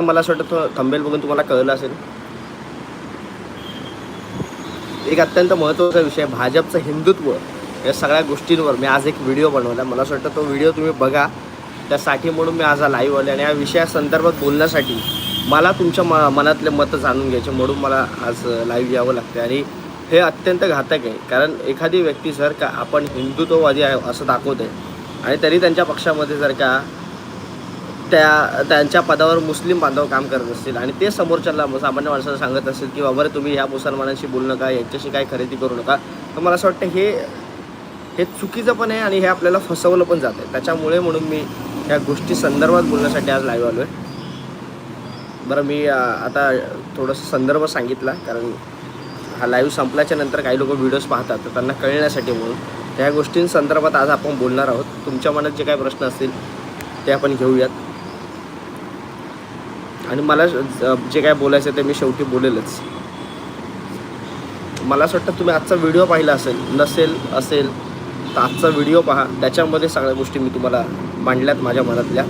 मला असं वाटतं थंबेल बघून तुम्हाला कळलं असेल. एक अत्यंत महत्त्वाचा विषय भाजपचं हिंदुत्व या सगळ्या गोष्टींवर. मी आज एक व्हिडिओ बनवला. मला असं वाटतं तो व्हिडिओ तुम्ही बघा. त्यासाठी म्हणून मी आज हा लाईव्ह आले आणि या विषयासंदर्भात बोलण्यासाठी मला तुमच्या म मनातले मतं जाणून घ्यायचे म्हणून मला आज लाईव्ह यावं लागतं आणि हे अत्यंत घातक आहे. कारण एखादी व्यक्ती जर का आपण हिंदुत्ववादी आहे असं दाखवत आहे आणि तरी त्यांच्या पक्षामध्ये जर का त्या त्यांच्या पदावर मुस्लिम बांधव काम करत असतील. आणि ते समोरच्याला सामान्य माणसाला सांगत असेल की बाबा रे तुम्ही ह्या मुसलमानांशी बोलू नका यांच्याशी काय खरेदी करू नका. तर मला असं वाटतं हे हे चुकीचं पण आहे आणि हे आपल्याला फसवलं पण जातं आहे त्याच्यामुळे म्हणून मी या गोष्टी संदर्भात बोलण्यासाठी आज लाईव्ह आलो आहे बरं मी आता थोडंसं संदर्भ सांगितला कारण हा लाईव्ह संपल्याच्या नंतर काही लोक व्हिडिओज पाहतात तर त्यांना कळण्यासाठी म्हणून. त्या गोष्टींसंदर्भात आज आपण बोलणार आहोत. तुमच्या मनात जे काही प्रश्न असतील ते आपण घेऊयात. आणि मला ज- जे काय बोलायचं ते मी शेवटी बोलेलच. मला असं वाटतं तुम्ही आजचा व्हिडिओ पाहिला असेल नसेल असेल तर आजचा व्हिडिओ पहा. त्याच्यामध्ये सगळ्या गोष्टी मी तुम्हाला मांडल्यात माझ्या मनातल्या.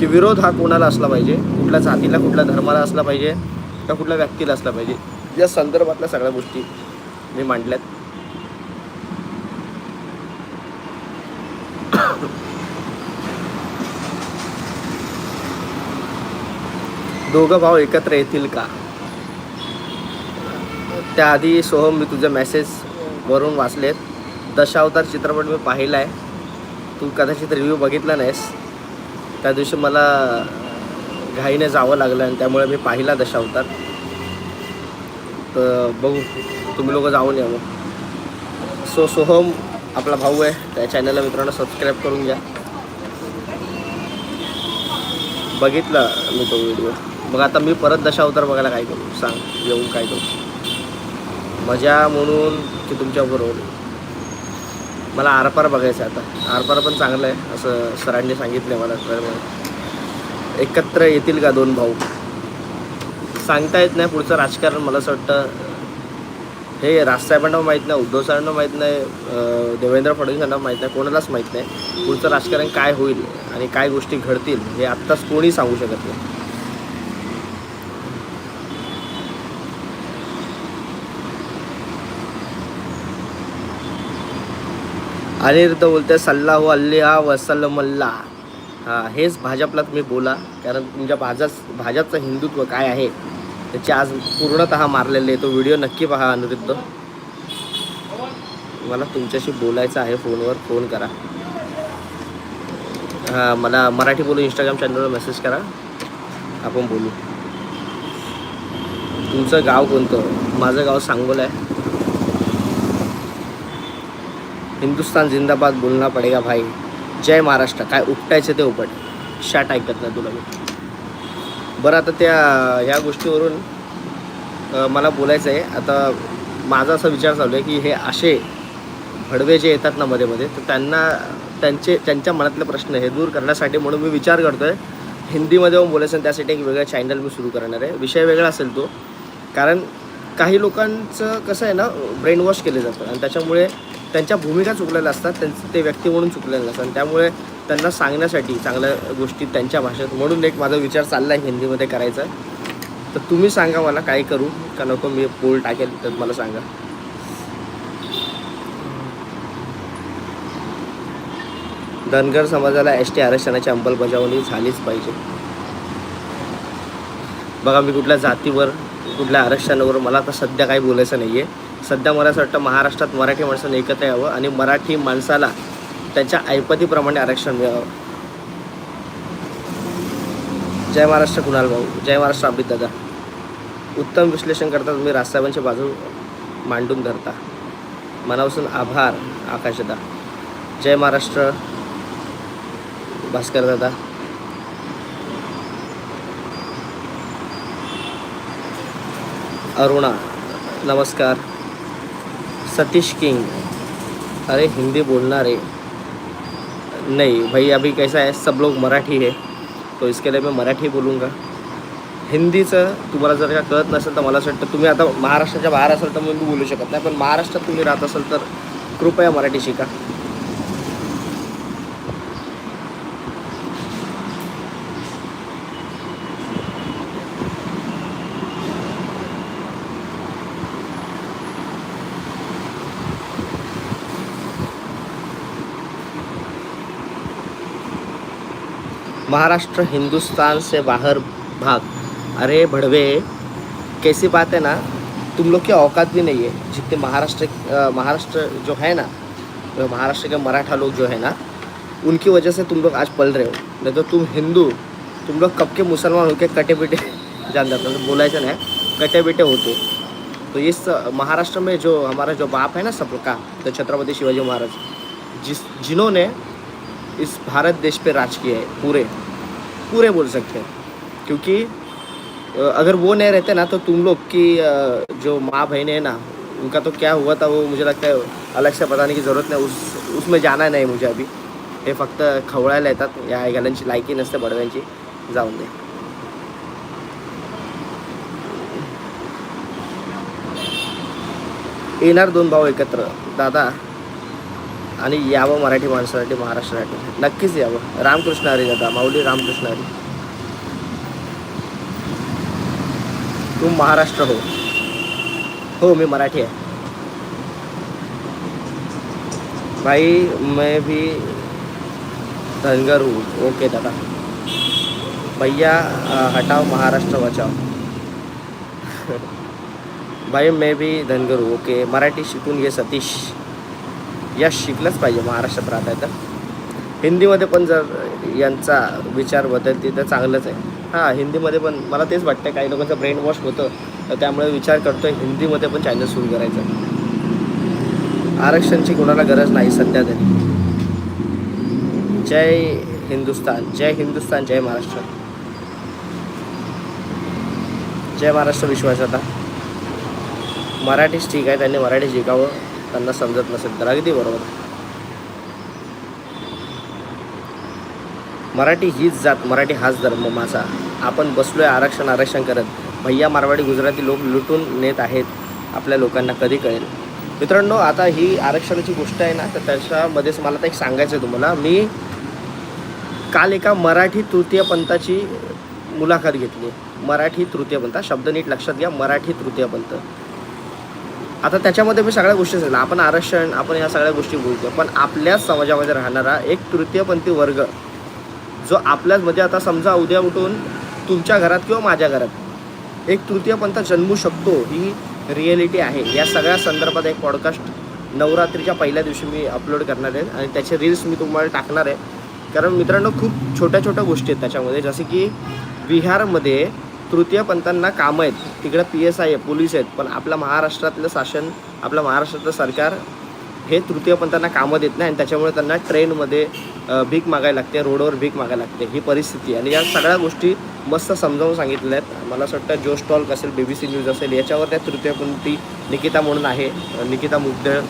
की विरोध हा कोणाला असला पाहिजे? कुठल्या जातीला कुठल्या धर्माला असला पाहिजे? का कुठल्या व्यक्तीला असला पाहिजे? या संदर्भातल्या सगळ्या गोष्टी मी मांडल्यात. दोघं भाव एकत्र येतील का? त्याआधी सोहम मी तुझे मेसेजवरून वाचलेत. दशावतार चित्रपट मी पाहिला आहे तू कदाचित रिव्ह्यू बघितला नाहीस. त्या दिवशी मला घाईने जावं लागलं आणि त्यामुळे मी पाहिला दशावतार. तर बघू तुम्ही लोक जाऊन या मग. सो सोहम आपला भाऊ आहे. त्या चॅनलला मित्रांनो सबस्क्राईब करून घ्या. बघितला मी तो व्हिडिओ मग आता मी परत दशावतार बघायला काय करू? सांग येऊन काय करू? मजा म्हणून की तुमच्याबरोबर मला आरपार बघायचं आहे आता. आरपार पण चांगलं आहे असं सरांनी सांगितलं मला तर एकत्र येतील का दोन भाऊ? सांगता येत नाही पुढचं राजकारण मला असं वाटतं हे राजसाहेबांना माहीत नाही उद्धव साहेबांना माहीत नाही देवेंद्र फडणवीसांना माहीत नाही कोणालाच माहीत नाही पुढचं राजकारण काय होईल आणि काय गोष्टी घडतील हे आत्ताच कोणी सांगू शकत नाही. अनिरुद्ध बोलते सल्ला हो अल्लाह वसलमल्ला हां हेच भाजपला तुम्ही बोला कारण तुमच्या भाजप भाजपचं हिंदुत्व काय आहे त्याची आज पूर्णतः मारलेले आहे. तो व्हिडिओ नक्की पहा अनिरुद्ध. मला तुमच्याशी बोलायचं आहे फोनवर फोन करा. हां मला मराठी बोलू इंस्टाग्राम चॅनलवर मेसेज करा. आपण बोलू. तुमचं गाव कोणतं? माझं गाव सांगोला आहे. हिंदुस्तान जिंदाबाद बोलना पडेगा भाई। जय महाराष्ट्र। काय उपटायचं ते उपट. शाट ऐकत नाही तुला मी. बरं आता त्या ह्या गोष्टीवरून मला बोलायचं आहे आता माझा असा विचार चालू आहे की हे असे भडवे जे येतात ना मध्ये मध्ये तर त्यांना त्यांचे त्यांच्या मनातले प्रश्न हे दूर करण्यासाठी म्हणून मी विचार करतो आहे हिंदीमध्ये पण बोलायचं आणि त्यासाठी एक वेगळा चॅनल मी सुरू करणार आहे. विषय वेगळा असेल तो. कारण काही लोकांचं कसं आहे ना ब्रेन वॉश केले जातं. आणि त्याच्यामुळे त्यांच्या भूमिका चुकलेल्या असतात त्यांचं ते व्यक्ती म्हणून चुकलेलं नसतात. त्यामुळे त्यांना सांगण्यासाठी चांगल्या गोष्टी त्यांच्या भाषेत म्हणून एक माझा विचार चालला आहे हिंदीमध्ये करायचा. तर तुम्ही सांगा मला काय करू का नको मी पोल टाकेल तर मला सांगा. धनगर समाजाला एस टी आरक्षणाची अंमलबजावणी झालीच पाहिजे. बघा मी कुठल्या जातीवर कुठल्या आरक्षणावर मला आता सध्या काही बोलायचं नाही आहे सध्या मला असं वाटतं महाराष्ट्रात मराठी माणसांनी एकत्र यावं आणि मराठी माणसाला त्यांच्या ऐपतीप्रमाणे आरक्षण मिळावं. जय महाराष्ट्र कुणाल भाऊ? जय महाराष्ट्र अभित दादा. उत्तम विश्लेषण करता तुम्ही राजसाहेबांची बाजू मांडून धरता. मनापासून आभार आकाशदा. जय महाराष्ट्र भास्कर दादा. अरुणा नमस्कार. सतीश किंग. अरे हिंदी बोलना रे नहीं भाई अभी कैसा है? सब लोग मराठी है तो इसके लिए मैं मराठी बोलूँगा. हिंदीचं तुम्हाला जर का कळत नसेल तर मला असं वाटतं तुम्ही आता महाराष्ट्राच्या बाहेर असाल तर मी बोलू शकत नाही पण महाराष्ट्रात तुम्ही राहत असाल तर कृपया मराठी शिका. महाराष्ट्र, हिंदुस्तान से बाहर भाग। अरे भड़वे, कैसी बात है ना? तुम लोग की औकात भी नहीं है। जितने महाराष्ट्र महाराष्ट्र जो है ना महाराष्ट्र के मराठा लोग जो है ना, उनकी वजह से तुम लोग आज पल रहे हो। नहीं तो तुम हिंदू, तुम लोग कब के मुसलमान होके कटे बेटे जान जाते हो? बोलायचं नाही कटे बेटे होते तो इस महाराष्ट्र में जो हमारा जो बाप है ना सबका तो छत्रपति शिवाजी महाराज, जिस, जिन्होंने इस भारत देश पे राज किया है, पूरे। पूरे बोल सकते हैं। क्योंकि अगर वो नहीं रहते ना तो तुम लोग की जो माँ बहन है ना उनका तो क्या हुआ था वो मुझे लगता है अलग से बताने की ज़रूरत नाही उस उसमें जाना नाही मुझे अभी। हे फक्त खवळायला येतात या घालांची लायकी नसते बडव्यांची जाऊन दे येणार दोन भाऊ एकत्र दादा। आणि यावं मराठी माणसासाठी महाराष्ट्रासाठी. नक्कीच यावं. रामकृष्ण हरी दादा माऊली रामकृष्ण हरी. तू महाराष्ट्र हो. हो मी मराठी आहे. भाई मैं भी धनगर हूँ. ओके दादा. भैया हटाओ महाराष्ट्र बचाओ. भाई मैं भी धनगर हूँ. ओके. मराठी शिकून घे सतीश. या शिकलंच पाहिजे महाराष्ट्रात राहत आहे तर हिंदीमध्ये पण जर यांचा विचार बदलते तर चांगलंच आहे. हां हिंदीमध्ये पण मला तेच वाटतं काही लोकांचं ब्रेन वॉश होतं तर त्यामुळे विचार करतोय हिंदीमध्ये पण चॅनल सुरू करायचं. आरक्षणची कोणाला गरज नाही सध्या तरी. जय हिंदुस्तान जय हिंदुस्तान जय महाराष्ट्र. जय महाराष्ट्र विश्वास आता. मराठीच ठीक आहे त्यांनी मराठी शिकावं. त्यांना समजत नसेल तर अगदी बरोबर. मराठी हीच जात मराठी हाच धर्म माझा. आपण बसलोय आरक्षण आरक्षण करत. भैया मारवाडी गुजराती लोक लुटून नेत आहेत आपल्या लोकांना कधी कळेल? मित्रांनो आता ही आरक्षणाची गोष्ट आहे ना तर त्याच्यामध्येच मला तर एक सांगायचं आहे तुम्हाला. मी काल एका मराठी तृतीयपंथाची मुलाखत घेतली. मराठी तृतीयपंथ शब्द नीट लक्षात घ्या मराठी तृतीयपंथ. आता त्याच्यामध्ये मी सगळ्या गोष्टी सांगितल्या. आपण आरक्षण आपण या सगळ्या गोष्टी बोलतो पण आपल्याच समाजामध्ये राहणारा एक तृतीयपंथी वर्ग जो आपल्याच म्हणजे आता समजा उद्या उठून तुमच्या घरात किंवा माझ्या घरात एक तृतीयपंथ जन्मू शकतो ही रिॲलिटी आहे. या सगळ्या संदर्भात एक पॉडकास्ट नवरात्रीच्या पहिल्या दिवशी मी अपलोड करणार आहे. आणि त्याचे रील्स मी तुम्हाला टाकणार आहे. कारण मित्रांनो खूप छोट्या छोट्या गोष्टी आहेत त्याच्यामध्ये. जसे की बिहारमध्ये तृतीयपंथांना कामं आहेत. तिकडं पी एस आय आहे पोलीस आहेत पण आपलं महाराष्ट्रातलं शासन आपलं महाराष्ट्रातलं सरकार हे तृतीयपंथांना कामं देत नाही आणि त्याच्यामुळे त्यांना ट्रेनमध्ये भीक मागायला लागते रोडवर भीक मागायला लागते ही परिस्थिती आणि या सगळ्या गोष्टी मस्त समजावून सांगितलेल्या आहेत. मला असं वाटतं जो स्टॉल्क असेल बी बी सी न्यूज असेल याच्यावर त्या तृतीयपंथी निकिता म्हणून आहे निकिता मुगदळ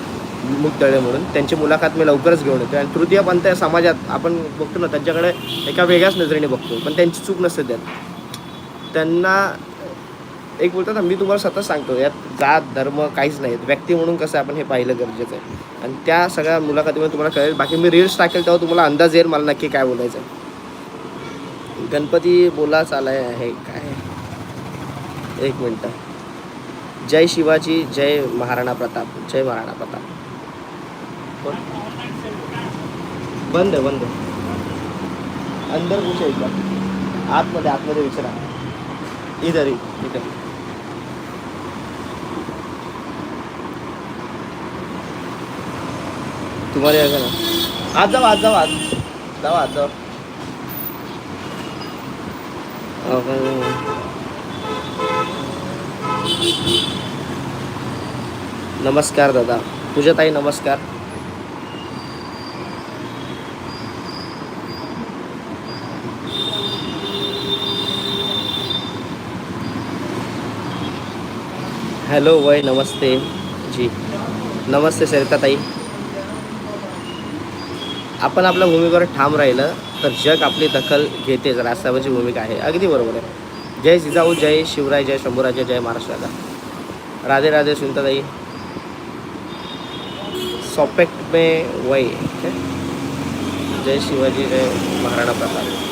मुगदळे म्हणून. त्यांची मुलाखत मी लवकरच घेऊन येतो आणि तृतीयपंथ या समाजात आपण बघतो ना त्यांच्याकडे एका वेगळ्याच नजरेने बघतो पण त्यांची चूक नसते त्यात. त्यांना एक बोलतात ना मी तुम्हाला सतत सांगतो यात जात धर्म काहीच नाही व्यक्ती म्हणून कसं आपण हे पाहिलं गरजेचं आहे. आणि त्या सगळ्या मुलाखतीमध्ये तुम्हाला कळेल. बाकी मी रील्स टाकेल तेव्हा तुम्हाला अंदाज येईल मला नक्की काय बोलायचं आहे. गणपती बोला चालाय आहे काय? एक मिनटं. जय शिवाजी जय महाराणा प्रताप. जय महाराणा प्रताप. बंद बंद. अंदर पूछा एकदा आतमध्ये आतमध्ये विचारा. इधर इधर यायचं ना। आज जाओ आज जाओ आज जाऊ आज जाऊ नमस्कार दादा तुझ्या ताई नमस्कार। हेलो वय नमस्ते। जी, नमस्ते सरिता ताई। आपण आपल्या भूमिकेवर ठाम राहिलं तर जग आपली दखल घेतेच राष्ट्रवाची भूमिका आहे. अगदी बरोबर आहे. जय जिजाऊ जय शिवराय जय शंभूराजे जय महाराष्ट्राला राधे राधे सुनताई सॉपेक्ट में वय जय शिवाजी जय महाराणा प्रताप.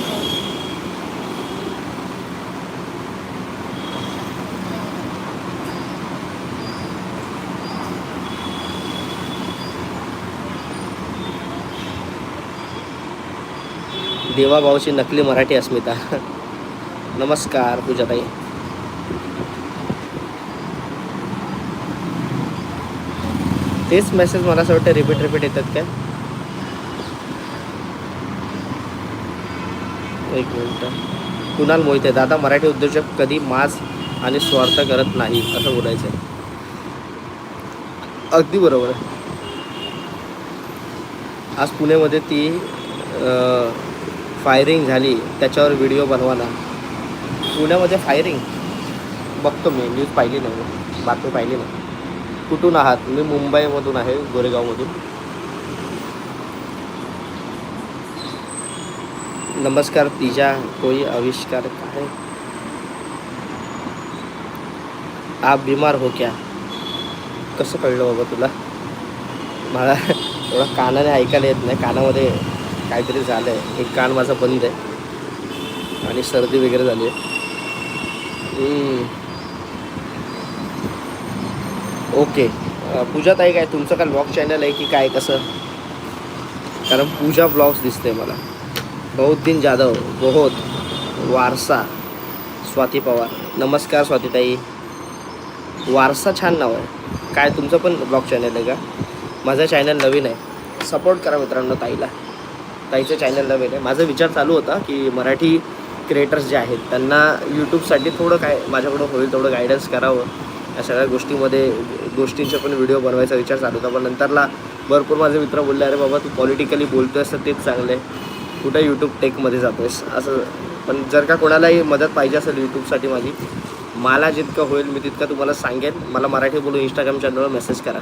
देवाभावाची नकली मराठी अस्मिता. नमस्कार पूजाताई. तेच मेसेज मला असं वाटतं रिपीट रिपीट येतात काय? एक मिनिट. कुणाल मोहिते दादा मराठी उद्योजक कधी मास आणि स्वार्थ करत नाही? असं बोलायचं आहे. अगदी बरोबर. आज पुण्यामध्ये ती फायरिंग झाली त्याच्यावर व्हिडिओ बनवा ना पुण्यामध्ये फायरिंग बघतो मी न्यूज पाहिली नाही बातमी पाहिली नाही. कुठून आहात? मी मुंबईमधून आहे गोरेगावमधून. नमस्कार तिजा कोई आविष्कार काय? आप बीमार हो क्या? कसं कळलं बाबा तुला? मला थोडं कानाने ऐकायला येत नाही कानामध्ये काहीतरी झालं आहे एक कान माझा बंद आहे. आणि सर्दी वगैरे झाली आहे. ओके. पूजा ताई काय तुमचं काय ब्लॉग चॅनल आहे की काय कसं? कारण पूजा ब्लॉग्स दिसते मला. बहुत दिन जाधव बहुत वारसा स्वाती पवार. नमस्कार स्वातीताई. वारसा छान नाव आहे. काय तुमचं पण ब्लॉग चॅनल आहे का? माझं चॅनल नवीन आहे. सपोर्ट करा मित्रांनो ताईला. ताईचं चॅनल नवीन आहे माझा विचार चालू होता की मराठी क्रिएटर्स जे आहेत त्यांना यूट्यूबसाठी थोडं काय माझ्याकडं होईल तेवढं गायडन्स करावं. या सगळ्या गोष्टीमध्ये गोष्टींचे पण व्हिडिओ बनवायचा विचार चालू होता. पण नंतरला भरपूर माझे मित्र बोलले अरे बाबा तू पॉलिटिकली बोलतोयस तर तेच चांगलं आहे कुठं यूट्यूब टेकमध्ये जातोयस? असं. पण जर का कोणालाही मदत पाहिजे असेल यूट्यूबसाठी माझी मला जितकं होईल मी तितकं तुम्हाला सांगेन. मला मराठी बोलून इंस्टाग्राम चॅनलवर मेसेज करा.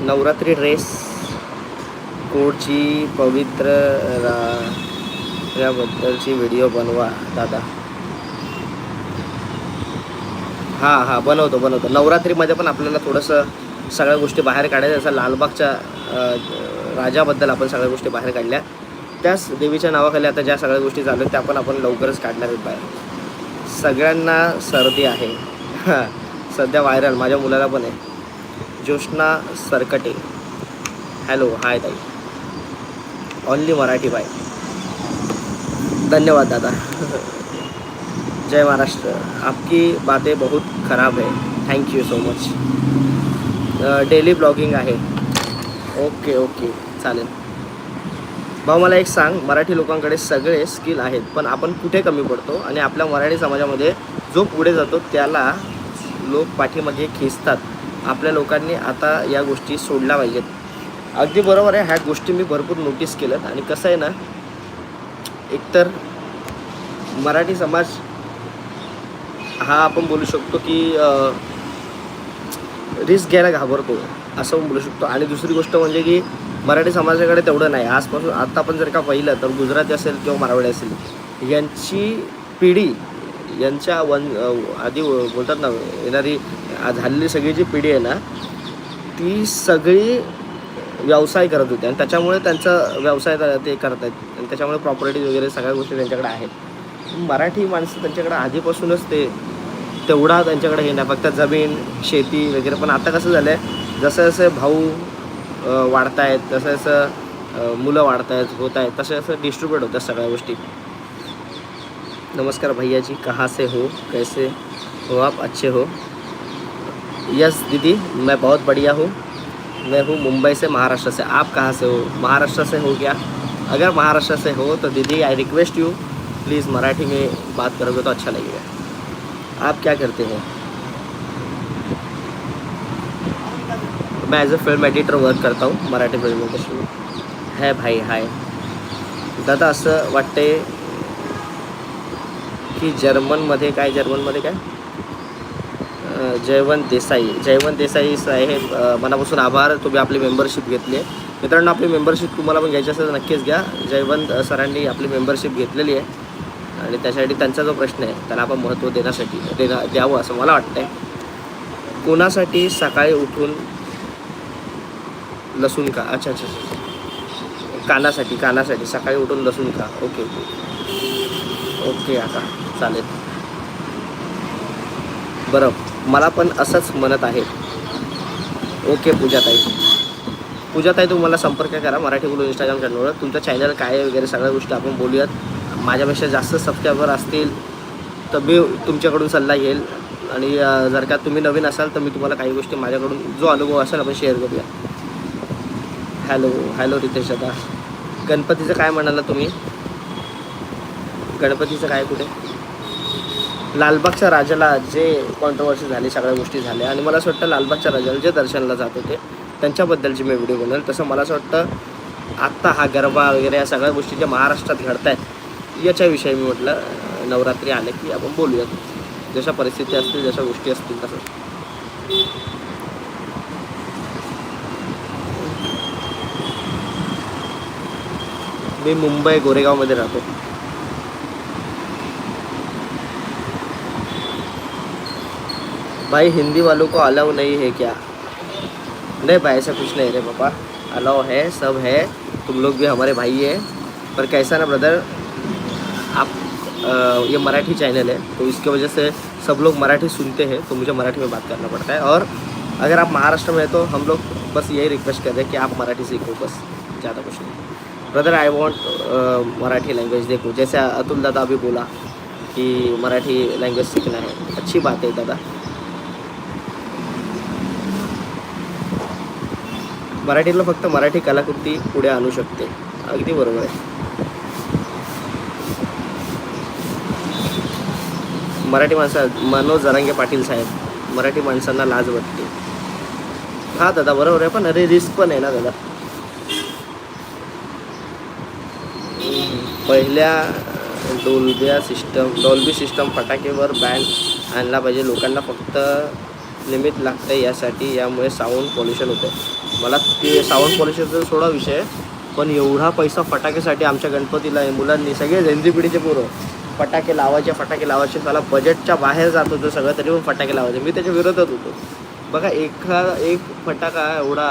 नवरात्री ड्रेस कोडची पवित्र राबद्दलची याबद्दलची व्हिडिओ बनवा दादा. हां हां बनवतो बनवतो. नवरात्रीमध्ये पण आपल्याला थोडंसं सगळ्या गोष्टी बाहेर काढायच्या जसं लालबागच्या राजाबद्दल आपण सगळ्या गोष्टी बाहेर काढल्या. त्याच देवीच्या नावाखाली आता ज्या सगळ्या गोष्टी चालू आहेत त्या पण आपण लवकरच काढणार आहेत बाहेर. सगळ्यांना सर्दी आहे. सध्या व्हायरल माझ्या मुलाला पण आहे. ज्योष्णा सरकटे. हॅलो हाय ताई. ओनली मराठी बाय धन्यवाद दादा. जय महाराष्ट्र. आपकी बातें बहुत खराब है. Thank you so much daily blogging आहे. ओके ओके चालेल. भाऊ मला एक सांग. मराठी लोकांकडे सगळे स्किल आहेत पण आपण कुठे कमी पडतो? आणि आपल्या मराठी समाजामध्ये जो पुढे जातो त्याला लोक पाठीमागे खेचतात. आपल्या लोकांनी आता या गोष्टी सोडल्या पाहिजेत. अगदी बरोबर आहे. ह्या गोष्टी मी भरपूर नोटीस केल्यात. आणि कसं आहे ना एकतर मराठी समाज हा आपण बोलू शकतो की रिस्क घ्यायला घाबरतो असं पण बोलू शकतो. आणि दुसरी गोष्ट म्हणजे की मराठी समाजाकडे तेवढं नाही. आजपासून आता पण जर का पाहिलं तर गुजराती असेल किंवा मारवाडी असेल यांची पिढी यांच्या वन आधी बोलतात ना येणारी झालेली सगळी जी पिढी आहे ना ती सगळी व्यवसाय करत होते. आणि त्याच्यामुळे त्यांचा व्यवसाय ते करत आहेत आणि त्याच्यामुळे प्रॉपर्टीज वगैरे सगळ्या गोष्टी त्यांच्याकडे आहेत. मराठी माणसं त्यांच्याकडे आधीपासूनच ते तेवढा त्यांच्याकडे हे नाही. फक्त जमीन शेती वगैरे. पण आता कसं झालं आहे जसं जसं भाऊ वाढत आहेत तसं जसं मुलं वाढत आहेत होत आहेत तसं जसं डिस्ट्रीब्यूट होतात सगळ्या गोष्टी. नमस्कार भैया जी कहाँ से हो? कैसे हो आप? अच्छे हो? यस दीदी मैं बहुत बढ़िया हूँ। मैं हूँ मुंबई से, महाराष्ट्र से। आप कहाँ से हो? महाराष्ट्र से हो क्या? अगर महाराष्ट्र से हो तो दीदी I request you please Marathi में बात करोगे तो अच्छा लगेगा। आप क्या करते हैं? मैं as a film editor work करता हूँ मराठी फ़िल्म इंडस्ट्री में है भाई हाय दादा, असं वाटते की जर्मनमध्ये काय जर्मनमध्ये काय? जयवंत देसाई. जयवंत देसाई साहेब मनापासून आभार. तुम्ही आपली मेंबरशिप घेतली आहे. मित्रांनो आपली मेंबरशिप तुम्हाला पण घ्यायची असेल तर नक्कीच घ्या. जयवंत सरांनी आपली मेंबरशिप घेतलेली आहे. आणि त्यासाठी त्यांचा जो प्रश्न आहे त्याला आपण महत्त्व देण्यासाठी देणं द्यावं असं मला वाटतं आहे कोणासाठी सकाळी उठून लसूण का अच्छा अच्छा अच्छा कानासाठी कानासाठी. सकाळी उठून लसूण का ओके ओके. ओके आता चालेल. बरं. मला पण असंच म्हणत आहे. ओके पूजाताई. पूजाताई तुम्हाला संपर्क करा मराठी बोलून इंस्टाग्राम चॅनलवर तुमचं चॅनल काय वगैरे सगळ्या गोष्टी आपण बोलूयात. माझ्यापेक्षा जास्त सबस्क्रायबर असतील तर मी तुमच्याकडून सल्ला घेईल. आणि जर का तुम्ही नवीन असाल तर मी तुम्हाला काही गोष्टी माझ्याकडून जो अनुभव असेल आपण शेअर करूया. हॅलो हॅलो रितेश दादा. गणपतीचं काय म्हणाला तुम्ही? गणपतीचं काय कुठे? लालबागच्या राजाला जे कॉन्ट्रोवर्सी झाली सगळ्या गोष्टी झाल्या आणि मला असं वाटतं लालबागच्या राजाला जे दर्शनाला जात होते त्यांच्याबद्दलची मी व्हिडिओ बनवेल तसं मला असं वाटतं आत्ता हा गरबा वगैरे या सगळ्या गोष्टी ज्या महाराष्ट्रात घडत आहेत याच्याविषयी मी म्हटलं नवरात्री आले की आपण बोलूयात. जशा परिस्थिती असतील जशा गोष्टी असतील तसं. मी मुंबई गोरेगावमध्ये राहतो. भाई हिंदी वालों को अलाउ नहीं है क्या? नहीं भाई ऐसा कुछ नहीं रे पापा। अलाउ है सब है। तुम लोग भी हमारे भाई है। पर कैसा ना ब्रदर आप अ, ये मराठी चैनल है तो इसकी वजह से सब लोग मराठी सुनते हैं तो मुझे मराठी में बात करना पड़ता है। और अगर आप महाराष्ट्र में हैं तो हम लोग बस यही रिक्वेस्ट कर रहे हैं कि आप मराठी सीखो बस ज़्यादा कुछ नहीं। Brother I want Marathi language देखो। जैसे अतुल दादा अभी बोला कि मराठी लैंग्वेज सीखना है। अच्छी बात है दादा। मराठीला फक्त मराठी कलाकृती पुढे आणू शकते. अगदी बरोबर आहे. मराठी माणसा मनोज जरांगे पाटील साहेब मराठी माणसांना लाज वाटते. हा दादा बरोबर आहे पण अरे रिस्क पण आहे ना दादा. पहिल्या डोलब्या सिस्टम डॉल्बी सिस्टम फटाकेवर बॅन आणला पाहिजे. लोकांना फक्त लिमिट लागतं यासाठी यामुळे साऊंड पॉल्युशन होतं मला ते साऊंड पॉल्युशनचा सोडा विषय पण एवढा पैसा फटाकेसाठी आमच्या गणपतीला आहे. मुलांनी सगळे झेंझी पिढीचे पोरं फटाके लावायचे फटाके लावायचे. मला बजेटच्या बाहेर जात होतं सगळं तरी पण फटाके लावायचे. मी त्याच्या विरोधात होतो. बघा एका एक फटाका एवढा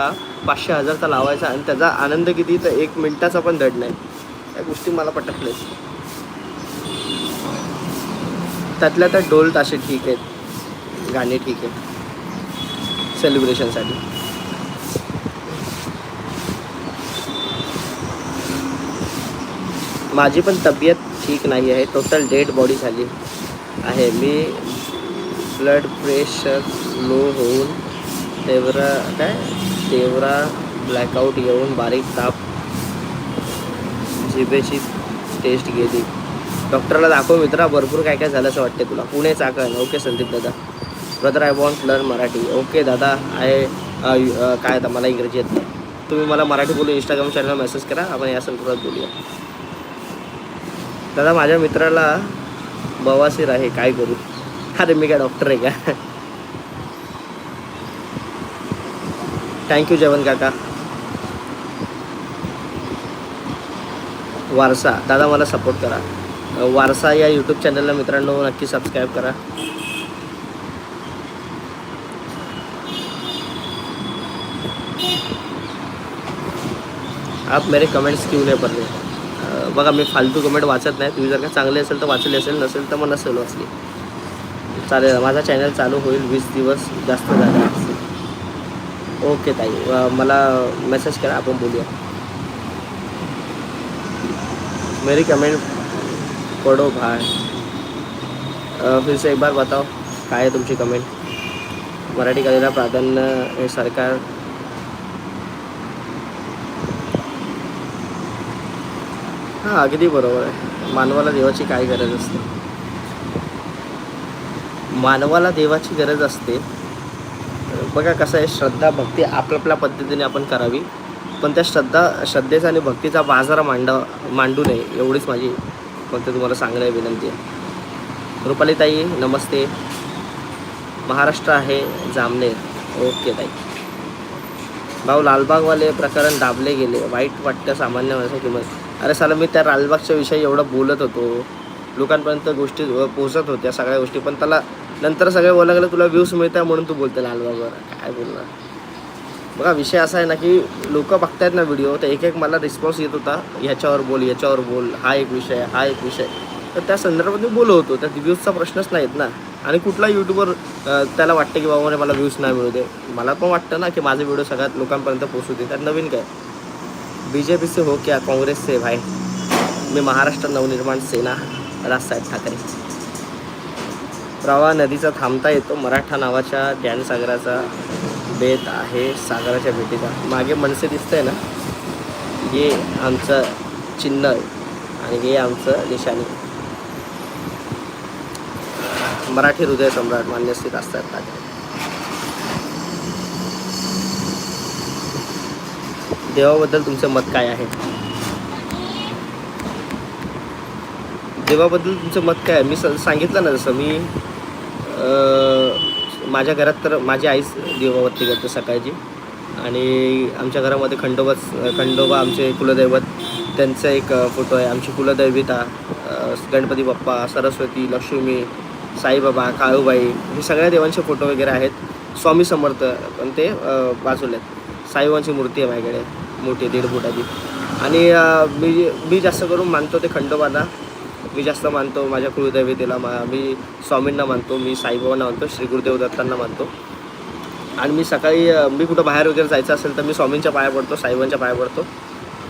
पाचशे हजारचा लावायचा आणि त्याचा आनंद किती? तर एक मिनटाचा पण धड नाही. या गोष्टी मला पटत त्यातल्या त्या डोल ताशे ठीक आहेत. गाणे ठीक आहेत. सेलिब्रेशनसाठी माझी पण तब्येत ठीक नाही आहे. टोटल डेड बॉडी झाली आहे. मी ब्लड प्रेशर लो होऊन तेवरा काय? तेवरा ब्लॅकआउट येऊन बारीक ताप जिभेची टेस्ट गेली. डॉक्टरला दाखव मित्रा भरपूर काय काय झालं असं वाटते तुला. पुणे चाकण. ओके संदीप दादा. Brother I want learn Marathi. Okay दादा आय uh, uh, काय आता मला इंग्रजी येत नाही. तुम्ही मला मराठी बोलू इंस्टाग्राम चॅनलवर मेसेज करा. आपण या संदर्भात बोलूया. दादा माझ्या मित्राला बवासीर आहे काय करू? अरे मी काय डॉक्टर आहे का? थँक्यू जेवण काका. वारसा दादा मला सपोर्ट करा. वारसा या यूट्यूब चॅनलला मित्रांनो नक्की सबस्क्राईब करा. आप मेरे कमेंट्स क्यों नाही पढ़ रहे? बघा मी फालतू कमेंट वाचत नाही. तुम्ही जर का चांगले असेल तर वाचले असेल नसेल तर मग नसेल वाचली. चालेल माझा चॅनल चालू होईल वीस दिवस जास्त झाले ओके ताई. मला मेसेज करा आपण बोलूया. मेरी कमेंट पडो भाई. अ, फिर से एक बार बताओ काय आहे तुमची कमेंट मराठी कलेला प्राधान्य हे सरकार हां अगदी बरोबर आहे. मानवाला देवाची काय गरज असते? मानवाला देवाची गरज असते. बघा कसं आहे श्रद्धा भक्ती आपल्या पद्धतीने आपण करावी. पण त्या श्रद्धा श्रद्धेचा आणि भक्तीचा बाजार मांडा मांडू नये एवढीच माझी फक्त तुम्हाला सांगणं विनंती आहे. रुपालीताई नमस्ते. महाराष्ट्र आहे जामनेर. ओके ताई. भाऊ लालबागवाले प्रकरण दाबले गेले. वाईट वाटतं सामान्य माणसं किंमत अरे साला मी त्या लालबागच्या विषयी एवढं बोलत होतो. लोकांपर्यंत गोष्टी पोहोचत होत्या सगळ्या गोष्टी. पण त्याला नंतर सगळे बोलायला गेलं तुला व्ह्यूज मिळत आहे म्हणून तू बोलते लालबागवर काय बोलणार? बघा विषय असा आहे ना की लोक बघतायत ना व्हिडिओ तर एक एक मला रिस्पॉन्स येत होता ह्याच्यावर बोल ह्याच्यावर बोल हा एक विषय हा एक विषय तर त्या संदर्भात मी बोलत होतो त्या व्ह्यूजचा प्रश्नच नाहीत ना. आणि कुठला यूट्यूबर त्याला वाटतं की बाबा मला व्ह्यूज नाही मिळू दे. मला पण वाटतं ना की माझे व्हिडिओ सगळ्यात लोकांपर्यंत पोहोचू दे. त्यात नवीन काय? बी जे से हो क्या काँग्रेस से भाई मी महाराष्ट्र नवनिर्माण सेना राजसाहेब ठाकरे। प्रवाह नदीचा थांबता येतो मराठा नावाच्या ज्ञानसागराचा बेत आहे सागराच्या भेटीचा. मागे मनसे दिसतंय ना हे आमचं चिन्ह आणि हे आमचं निशाणी. मराठी हृदय सम्राट मान्य श्री राजसाहेब ठाकरे. देवाबद्दल तुमचं मत काय आहे? देवाबद्दल तुमचं मत काय आहे? मी स सांगितलं ना जसं मी माझ्या घरात तर माझी आईच देवावरती करते सकाळची. आणि आमच्या घरामध्ये खंडोबाच खंडोबा आमचे कुलदैवत त्यांचा एक फोटो आहे. आमची कुलदैविता गणपती बाप्पा सरस्वती लक्ष्मी साईबाबा काळूबाई हे सगळ्या देवांचे फोटो वगैरे आहेत. स्वामी समर्थ पण ते बाजूला आहेत. साईबाबांची मूर्ती आहे माझ्याकडे. मोठी दीड फुटाची. आणि मी मी जास्त करून मानतो ते खंडोबाला मी जास्त मानतो माझ्या कुलदैवतेला मा मी स्वामींना मानतो मी साईबाबांना मानतो श्री गुरुदेव दत्तांना मानतो. आणि मी सकाळी मी कुठं बाहेर वगैरे जायचं असेल तर मी स्वामींच्या पाया पडतो साईबांच्या पाया पडतो.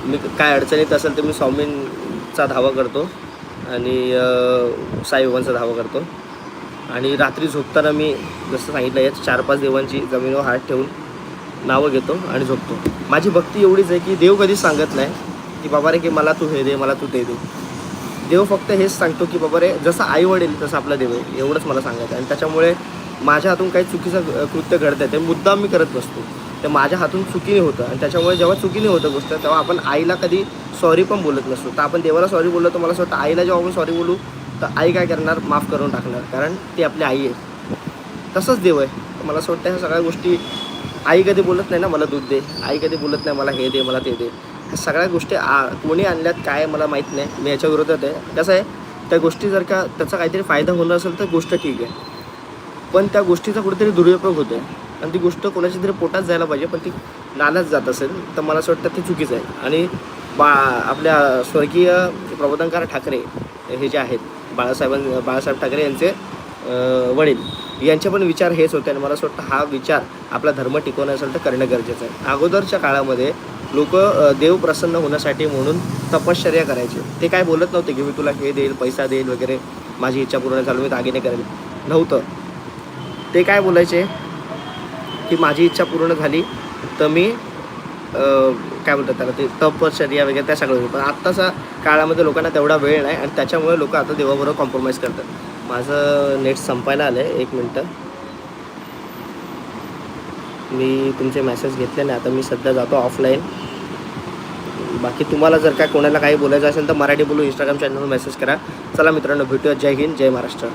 मी काय अडचणीत असेल तर मी स्वामींचा धावा करतो आणि साईबाबांचा धावा करतो. आणि रात्री झोपताना मी जसं सांगितलं याच चार पाच देवांची जमिनीवर हात ठेवून नावं घेतो आणि झोपतो. माझी भक्ती एवढीच आहे की देव कधीच सांगत नाही की बाबा रे की मला तू हे दे मला तू ते दे. देव फक्त हेच सांगतो की बाबा रे जसं आई वडील तसं आपला देव आहे. एवढंच मला सांगायचं आहे. आणि त्याच्यामुळे माझ्या हातून काही चुकीचं कृत्य घडतं आहे ते मुद्दाम मी करत बसतो. ते माझ्या हातून चुकीने होतं. आणि त्याच्यामुळे जेव्हा चुकीने होतं गोष्ट तेव्हा आपण आईला कधी सॉरी पण बोलत नसतो. तर आपण देवाला सॉरी बोललो तर मला असं वाटतं आईला जेव्हा आपण सॉरी बोलू तर आई काय करणार? माफ करून टाकणार. कारण ती आपली आई आहे. तसंच देव आहे. तर मला असं वाटतं ह्या सगळ्या गोष्टी आई कधी बोलत नाही ना मला दूध दे. आई कधी बोलत नाही मला हे दे मला ते दे. ह्या सगळ्या गोष्टी आ कोणी आणल्यात काय मला माहीत नाही. मी याच्या विरोधात आहे. कसं आहे त्या गोष्टी जर का त्याचा काहीतरी फायदा होणार असेल तर गोष्ट ठीक आहे. पण त्या गोष्टीचा कुठेतरी दुरुपयोग होतो आहे आणि ती गोष्ट कोणाची तरी पोटात जायला पाहिजे पण ती नालाच जात असेल तर मला असं वाटतं ते चुकीचं आहे. आणि बा आपल्या स्वर्गीय प्रबोधनकार ठाकरे हे जे आहेत बाळासाहेबां बाळासाहेब ठाकरे यांचे वडील यांचे पण विचार हेच होते आणि मला असं वाटतं हा विचार आपला धर्म टिकवणं असेल तर करणं गरजेचं आहे. अगोदरच्या काळामध्ये लोक देव प्रसन्न होण्यासाठी म्हणून तपश्चर्या करायचे. ते काय बोलत नव्हते की मी तुला हे देईल पैसा देईल वगैरे माझी इच्छा पूर्ण झाली मी दागिने करेल. नव्हतं. ते काय बोलायचे की माझी इच्छा पूर्ण झाली तर मी काय म्हणतात त्याला ते तपश्चर्या वगैरे त्या सगळं पण आत्ताच्या काळामध्ये लोकांना तेवढा वेळ नाही आणि त्याच्यामुळे लोक आता देवाबरोबर कॉम्प्रोमाइज करतात. माझं नेट संपायला आलं आहे एक मिनटं. मी तुमचे मेसेज घेतले नाही आता मी सध्या जातो ऑफलाईन बाकी तुम्हाला जर काय कोणाला काही बोलायचं असेल तर मराठी बोलू इंस्टाग्राम चॅनलवर मेसेज करा. चला मित्रांनो भेटूया. जय हिंद जय महाराष्ट्र.